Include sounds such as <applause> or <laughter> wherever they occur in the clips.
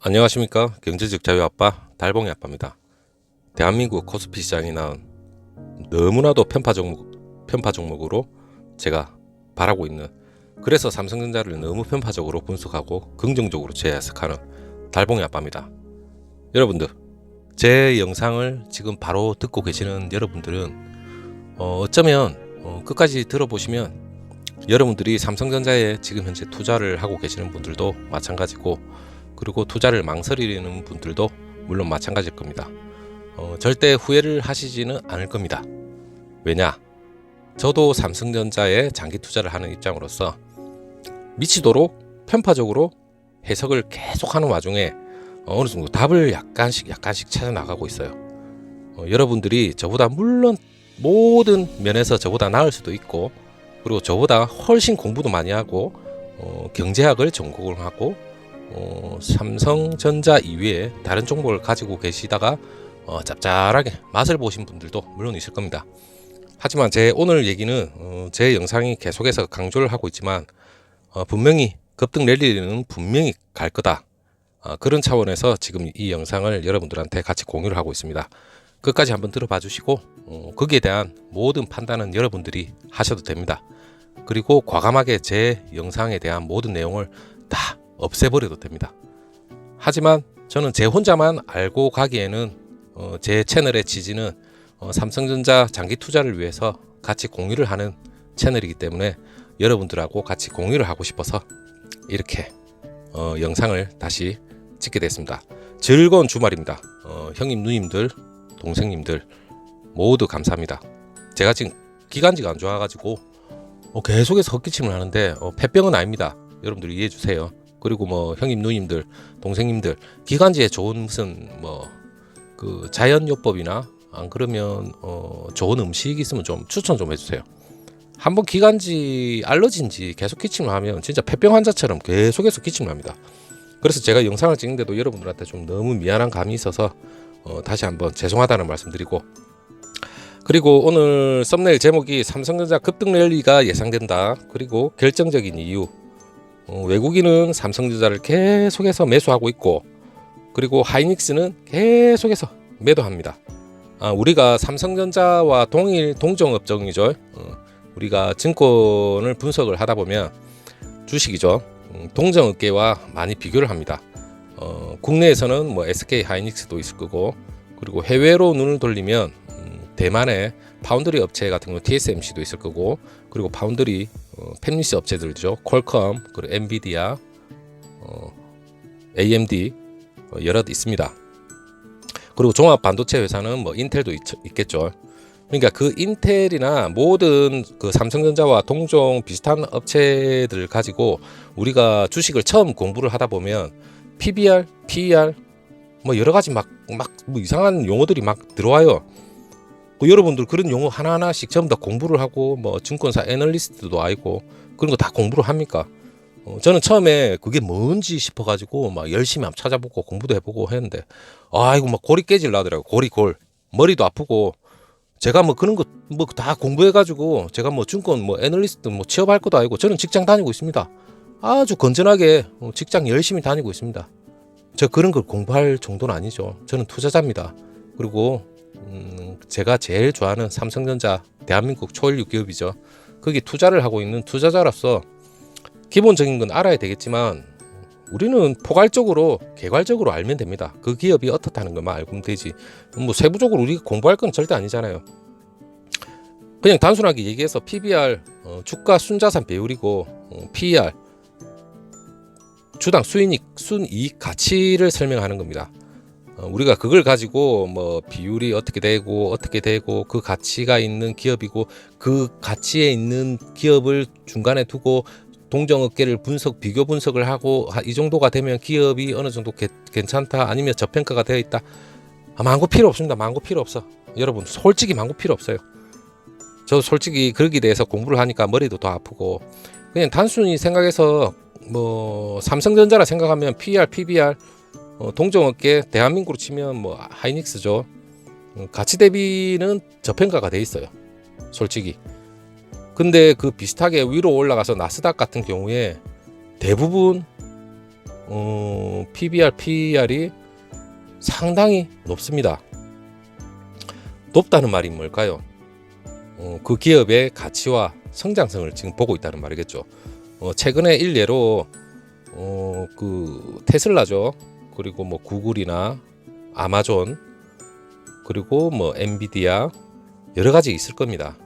안녕하십니까 경제적 자유 아빠 달봉이 아빠입니다. 대한민국 코스피 시장이 낳은 너무나도 편파 종목 편파 종목으로 제가 바라고 있는 그래서 삼성전자를 너무 편파적으로 분석하고 긍정적으로 재해석하는 달봉이 아빠입니다. 여러분들 제 영상을 지금 바로 듣고 계시는 여러분들은 어, 어쩌면 어, 끝까지 들어보시면 여러분들이 삼성전자에 지금 현재 투자를 하고 계시는 분들도 마찬가지고 그리고 투자를 망설이는 분들도 물론 마찬가지일 겁니다. 어, 절대 후회를 하시지는 않을 겁니다. 왜냐? 저도 삼성전자에 장기 투자를 하는 입장으로서 미치도록 편파적으로 해석을 계속하는 와중에 어느 정도 답을 약간씩 약간씩 찾아 나가고 있어요. 어, 여러분들이 저보다 물론 모든 면에서 저보다 나을 수도 있고 그리고 저보다 훨씬 공부도 많이 하고 어, 경제학을 전공을 하고 어, 삼성전자 이외에 다른 종목을 가지고 계시다가 어, 짭짤하게 맛을 보신 분들도 물론 있을 겁니다. 하지만 제 오늘 얘기는 어, 제 영상이 계속해서 강조를 하고 있지만 어, 분명히 급등 랠리는 분명히 갈 거다. 어, 그런 차원에서 지금 이 영상을 여러분들한테 같이 공유를 하고 있습니다. 끝까지 한번 들어봐 주시고 어, 거기에 대한 모든 판단은 여러분들이 하셔도 됩니다. 그리고 과감하게 제 영상에 대한 모든 내용을 다 없애버려도 됩니다. 하지만 저는 제 혼자만 알고 가기에는 어, 제 채널의 취지는 어, 삼성전자 장기 투자를 위해서 같이 공유를 하는 채널이기 때문에 여러분들하고 같이 공유를 하고 싶어서 이렇게 어, 영상을 다시 찍게 됐습니다. 즐거운 주말입니다. 어, 형님, 누님들, 동생님들 모두 감사합니다. 제가 지금 기관지가 안 좋아가지고 어, 계속해서 헛기침을 하는데 어, 폐병은 아닙니다. 여러분들 이해해 주세요. 그리고 뭐 형님, 누님들, 동생님들 기관지에 좋은 무슨 뭐 그 자연요법이나 안 그러면 어, 좋은 음식 있으면 좀 추천 좀 해주세요. 한번 기관지 알러지인지 계속 기침을 하면 진짜 폐병 환자처럼 계속해서 기침을 합니다. 그래서 제가 영상을 찍는데도 여러분들한테 좀 너무 미안한 감이 있어서 어, 다시 한번 죄송하다는 말씀드리고 그리고 오늘 썸네일 제목이 삼성전자 급등 랠리가 예상된다. 그리고 결정적인 이유 어, 외국인은 삼성전자를 계속해서 매수하고 있고 그리고 하이닉스는 계속해서 매도합니다. 아, 우리가 삼성전자와 동일 동종 업종이죠. 어, 우리가 증권을 분석을 하다 보면 주식이죠. 음, 동종 업계와 많이 비교를 합니다. 어, 국내에서는 뭐 SK 하이닉스도 있을 거고 그리고 해외로 눈을 돌리면 음, 대만의 파운드리 업체 같은 경우 TSMC도 있을 거고 그리고 파운드리 어, 팹리스 업체들죠. 퀄컴 그리고 엔비디아 어, AMD 어, 여럿 있습니다. 그리고 종합 반도체 회사는 뭐 인텔도 있, 있겠죠. 그러니까 그 인텔이나 모든 그 삼성전자와 동종 비슷한 업체들 가지고 우리가 주식을 처음 공부를 하다 보면 PBR, PER 뭐 여러 가지 막 막 뭐 이상한 용어들이 막 들어와요. 그 여러분들 그런 용어 하나하나씩 전부 다 공부를 하고 뭐 증권사 애널리스트도 알고 그런 거 다 공부를 합니까? 어, 저는 처음에 그게 뭔지 싶어가지고 막 열심히 한번 찾아보고 공부도 해보고 했는데 아이고 막 골이 깨질라더라고 골이 골 머리도 아프고 제가 뭐 그런 거 뭐 다 공부해가지고 제가 뭐 증권 뭐 애널리스트 뭐 취업할 것도 아니고 저는 직장 다니고 있습니다. 아주 건전하게 어, 직장 열심히 다니고 있습니다. 저 그런 걸 공부할 정도는 아니죠. 저는 투자자입니다. 그리고 음, 제가 제일 좋아하는 삼성전자 대한민국 초일류 기업이죠. 거기 투자를 하고 있는 투자자로서 기본적인 건 알아야 되겠지만 우리는 포괄적으로 개괄적으로 알면 됩니다. 그 기업이 어떻다는 것만 알면 되지. 뭐 세부적으로 우리가 공부할 건 절대 아니잖아요. 그냥 단순하게 얘기해서 PBR 어, 주가 순자산 비율이고 어, PER 주당 수익 순이익 가치를 설명하는 겁니다. 어, 우리가 그걸 가지고 뭐 비율이 어떻게 되고 어떻게 되고 그 가치가 있는 기업이고 그 가치에 있는 기업을 중간에 두고 동정업계를 분석 비교 분석을 하고 하- 이 정도가 되면 기업이 어느 정도 개- 괜찮다 아니면 저평가가 되어 있다. 아, 망고 필요 없습니다. 망고 필요 없어. 여러분 솔직히 망고 필요 없어요. 저 솔직히 거기에 대해서 공부를 하니까 머리도 더 아프고 그냥 단순히 생각해서 뭐 삼성전자라 생각하면 PER, PBR 어, 동종업계 대한민국으로 치면 뭐 하이닉스죠 음, 가치 대비는 저평가가 돼 있어요 솔직히 근데 그 비슷하게 위로 올라가서 나스닥 같은 경우에 대부분 어, PBR, PER이 상당히 높습니다. 높다는 말이 뭘까요? 어, 그 기업의 가치와 성장성을 지금 보고 있다는 말이겠죠. 어, 최근에 일례로 어, 그 테슬라죠. 그리고 뭐 구글이나 아마존 그리고 뭐 엔비디아 여러 가지 있을 겁니다.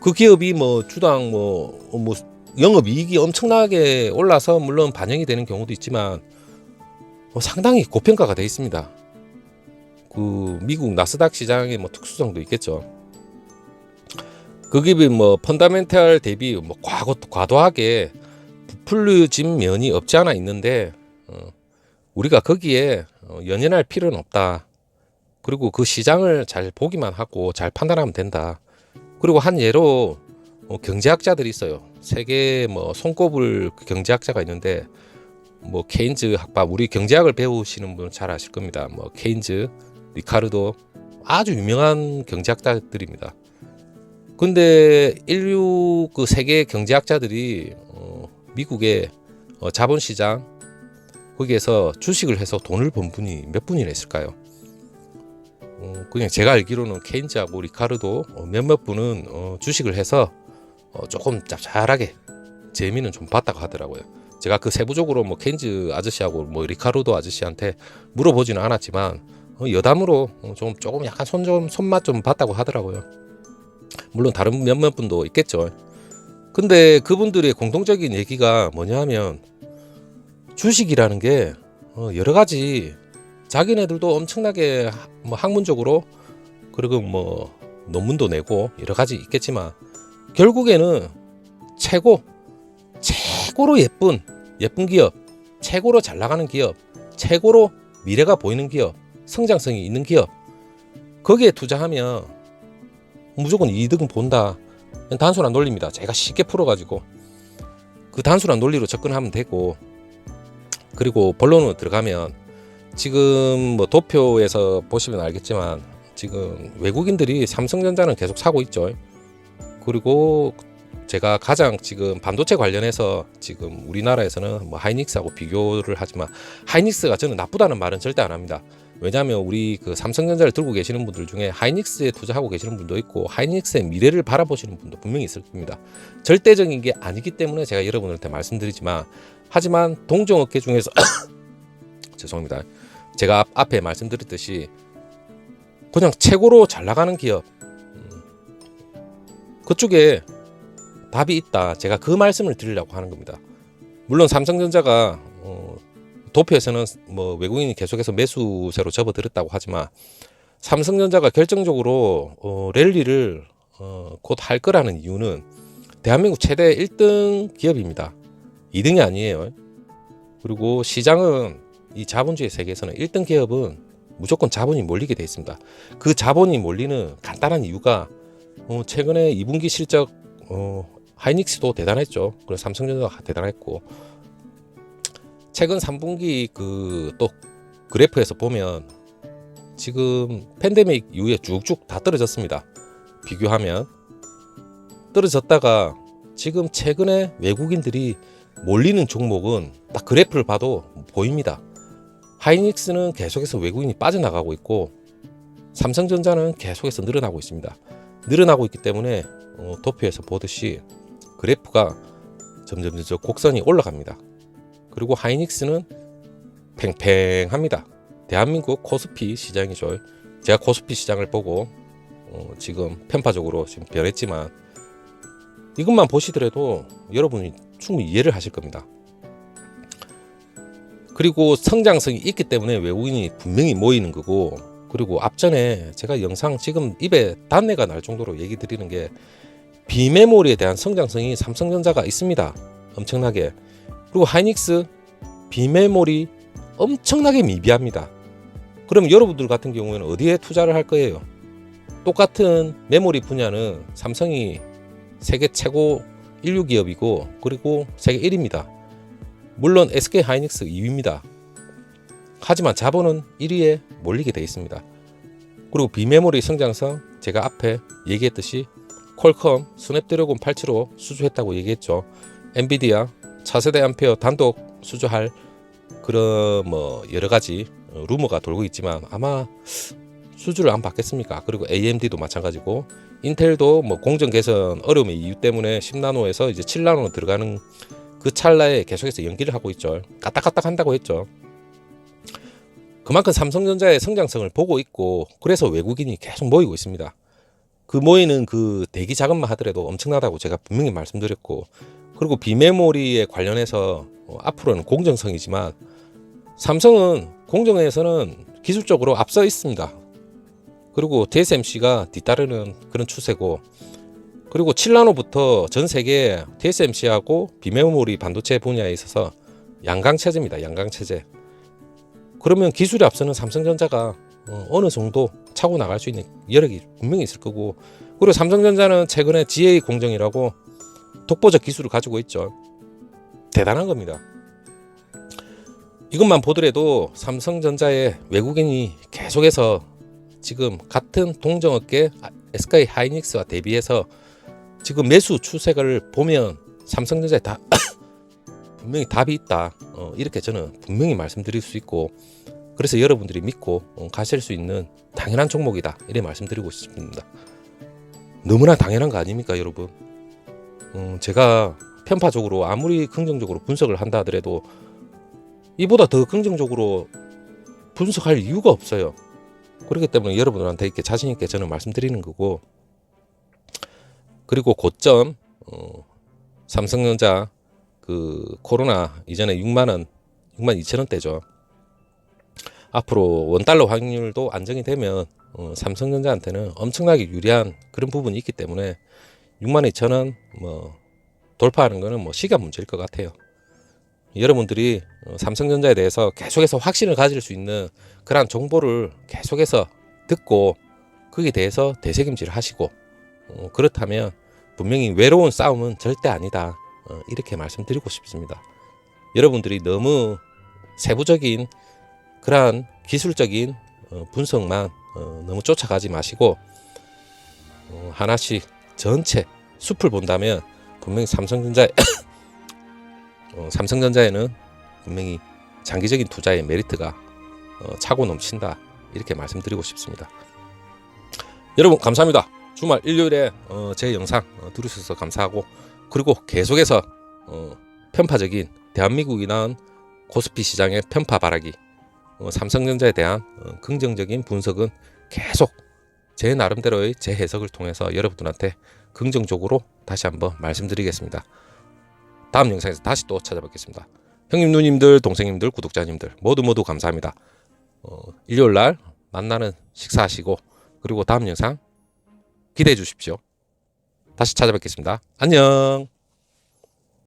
그 기업이 뭐 주당 뭐, 뭐 영업 이익이 엄청나게 올라서 물론 반영이 되는 경우도 있지만 뭐 상당히 고평가가 돼 있습니다. 그 미국 나스닥 시장의 뭐 특수성도 있겠죠. 그 기업이 뭐 펀더멘탈 대비 뭐 과거 과도하게 부풀려진 면이 없지 않아 있는데 어, 우리가 거기에 어, 연연할 필요는 없다. 그리고 그 시장을 잘 보기만 하고 잘 판단하면 된다. 그리고 한 예로 어, 경제학자들이 있어요. 세계 뭐 손꼽을 그 경제학자가 있는데 뭐 케인즈 학파 우리 경제학을 배우시는 분은 잘 아실 겁니다. 뭐 케인즈, 리카르도 아주 유명한 경제학자들입니다. 근데 인류 그 세계 경제학자들이 어, 미국의 어, 자본시장 거기에서 주식을 해서 돈을 번 분이 몇 분이나 있을까요? 어, 그냥 제가 알기로는 케인즈하고 리카르도 어, 몇몇 분은 어, 주식을 해서 어, 조금 짭짤하게 재미는 좀 봤다고 하더라고요. 제가 그 세부적으로 뭐 케인즈 아저씨하고 뭐 리카르도 아저씨한테 물어보지는 않았지만 어, 여담으로 어, 좀 조금 약간 손 좀 손맛 좀 봤다고 하더라고요. 물론 다른 몇몇 분도 있겠죠. 근데 그분들의 공통적인 얘기가 뭐냐 하면 주식이라는 게 어, 여러 가지 자기네들도 엄청나게 하- 뭐 학문적으로 그리고 뭐 논문도 내고 여러 가지 있겠지만 결국에는 최고 최고로 예쁜 예쁜 기업 최고로 잘 나가는 기업 최고로 미래가 보이는 기업 성장성이 있는 기업 거기에 투자하면 무조건 이득은 본다. 단순한 논리입니다. 제가 쉽게 풀어가지고 그 단순한 논리로 접근하면 되고 그리고 본론으로 들어가면 지금 뭐 도표에서 보시면 알겠지만 지금 외국인들이 삼성전자는 계속 사고 있죠. 그리고 제가 가장 지금 반도체 관련해서 지금 우리나라에서는 뭐 하이닉스하고 비교를 하지만 하이닉스가 저는 나쁘다는 말은 절대 안 합니다. 왜냐하면 우리 그 삼성전자를 들고 계시는 분들 중에 하이닉스에 투자하고 계시는 분도 있고 하이닉스의 미래를 바라보시는 분도 분명히 있을 겁니다. 절대적인 게 아니기 때문에 제가 여러분한테 말씀드리지만 하지만 동종업계 중에서 <coughs> 죄송합니다. 제가 앞- 앞에 말씀드렸듯이 그냥 최고로 잘 나가는 기업 음, 그쪽에 답이 있다. 제가 그 말씀을 드리려고 하는 겁니다. 물론 삼성전자가 어, 도표에서는 뭐 외국인이 계속해서 매수세로 접어들었다고 하지만 삼성전자가 결정적으로 어, 랠리를 어, 곧 할 거라는 이유는 대한민국 최대 1등 기업입니다. 2등이 아니에요. 그리고 시장은 이 자본주의 세계에서는 1등 기업은 무조건 자본이 몰리게 돼 있습니다. 그 자본이 몰리는 간단한 이유가 어, 최근에 2분기 실적 어, 하이닉스도 대단했죠. 그리고 삼성전자가 대단했고 최근 3분기 그 또 그래프에서 보면 지금 팬데믹 이후에 쭉쭉 다 떨어졌습니다. 비교하면 떨어졌다가 지금 최근에 외국인들이 몰리는 종목은 딱 그래프를 봐도 보입니다. 하이닉스는 계속해서 외국인이 빠져나가고 있고 삼성전자는 계속해서 늘어나고 있습니다. 늘어나고 있기 때문에 어, 도표에서 보듯이 그래프가 점점 점점 곡선이 올라갑니다. 그리고 하이닉스는 팽팽합니다. 대한민국 코스피 시장이죠. 제가 코스피 시장을 보고 어, 지금 편파적으로 지금 변했지만 이것만 보시더라도 여러분이 충분히 이해를 하실 겁니다. 그리고 성장성이 있기 때문에 외국인이 분명히 모이는 거고 그리고 앞전에 제가 영상 지금 입에 단내가 날 정도로 얘기 드리는 게 비메모리에 대한 성장성이 삼성전자가 있습니다. 엄청나게. 그리고 하이닉스 비메모리 엄청나게 미비합니다. 그럼 여러분들 같은 경우에는 어디에 투자를 할 거예요? 똑같은 메모리 분야는 삼성이 세계 최고 인류 기업이고 그리고 세계 1위입니다. 물론 SK 하이닉스 2위입니다. 하지만 자본은 1위에 몰리게 돼 있습니다. 그리고 비메모리 성장성 제가 앞에 얘기했듯이 퀄컴 스냅드래곤 875 수주했다고 얘기했죠. 엔비디아 차세대 암페어 단독 수주할 그런 뭐 여러 가지 어, 루머가 돌고 있지만 아마 수주를 안 받겠습니까? 그리고 AMD도 마찬가지고 인텔도 뭐 공정 개선 어려움의 이유 때문에 10나노에서 이제 7나노로 들어가는 그 찰나에 계속해서 연기를 하고 있죠. 까딱까딱 한다고 했죠. 그만큼 삼성전자의 성장성을 보고 있고 그래서 외국인이 계속 모이고 있습니다. 그 모이는 그 대기 자금만 하더라도 엄청나다고 제가 분명히 말씀드렸고 그리고 비메모리에 관련해서 어, 앞으로는 공정성이지만 삼성은 공정에서는 기술적으로 앞서 있습니다. 그리고 TSMC가 뒤따르는 그런 추세고 그리고 7나노부터 전 세계 TSMC하고 비메모리 반도체 분야에 있어서 양강 체제입니다. 양강 체제. 그러면 기술이 앞서는 삼성전자가 어, 어느 정도 차고 나갈 수 있는 여력이 분명히 있을 거고 그리고 삼성전자는 최근에 GA 공정이라고 독보적 기술을 가지고 있죠. 대단한 겁니다. 이것만 보더라도 삼성전자의 외국인이 계속해서 지금 같은 동정업계 SK 하이닉스와 대비해서 지금 매수 추세를 보면 삼성전자에 다 <coughs> 분명히 답이 있다. 어, 이렇게 저는 분명히 말씀드릴 수 있고 그래서 여러분들이 믿고 어, 가실 수 있는 당연한 종목이다. 이렇게 말씀드리고 싶습니다. 너무나 당연한 거 아닙니까, 여러분? 음, 제가 편파적으로 아무리 긍정적으로 분석을 한다 하더라도 이보다 더 긍정적으로 분석할 이유가 없어요. 그렇기 때문에 여러분들한테 이렇게 자신 있게 저는 말씀드리는 거고 그리고 고점 어, 삼성전자 그 코로나 이전에 6만 원, 6만 2천 원대죠. 앞으로 원달러 환율도 안정이 되면 어, 삼성전자한테는 엄청나게 유리한 그런 부분이 있기 때문에 6만 2천 원뭐 돌파하는 거는 뭐 시간 문제일 것 같아요. 여러분들이 어, 삼성전자에 대해서 계속해서 확신을 가질 수 있는 그러한 정보를 계속해서 듣고 거기에 대해서 대책임질을 하시고 어, 그렇다면 분명히 외로운 싸움은 절대 아니다. 어, 이렇게 말씀드리고 싶습니다. 여러분들이 너무 세부적인 그러한 기술적인 어, 분석만 어, 너무 쫓아가지 마시고 어, 하나씩 전체 숲을 본다면 분명히 삼성전자 어, 삼성전자에는 분명히 장기적인 투자의 메리트가 어, 차고 넘친다 이렇게 말씀드리고 싶습니다. 여러분 감사합니다. 주말 일요일에 어, 제 영상 어, 들으셔서 감사하고 그리고 계속해서 어, 편파적인 대한민국이 낳은 코스피 시장의 편파 바라기 어, 삼성전자에 대한 어, 긍정적인 분석은 계속 제 나름대로의 제 해석을 통해서 여러분들한테 긍정적으로 다시 한번 말씀드리겠습니다. 다음 영상에서 다시 또 찾아뵙겠습니다. 형님, 누님들, 동생님들, 구독자님들 모두 모두 감사합니다. 어, 일요일 날 만나는 식사하시고 그리고 다음 영상 기대해 주십시오. 다시 찾아뵙겠습니다. 안녕.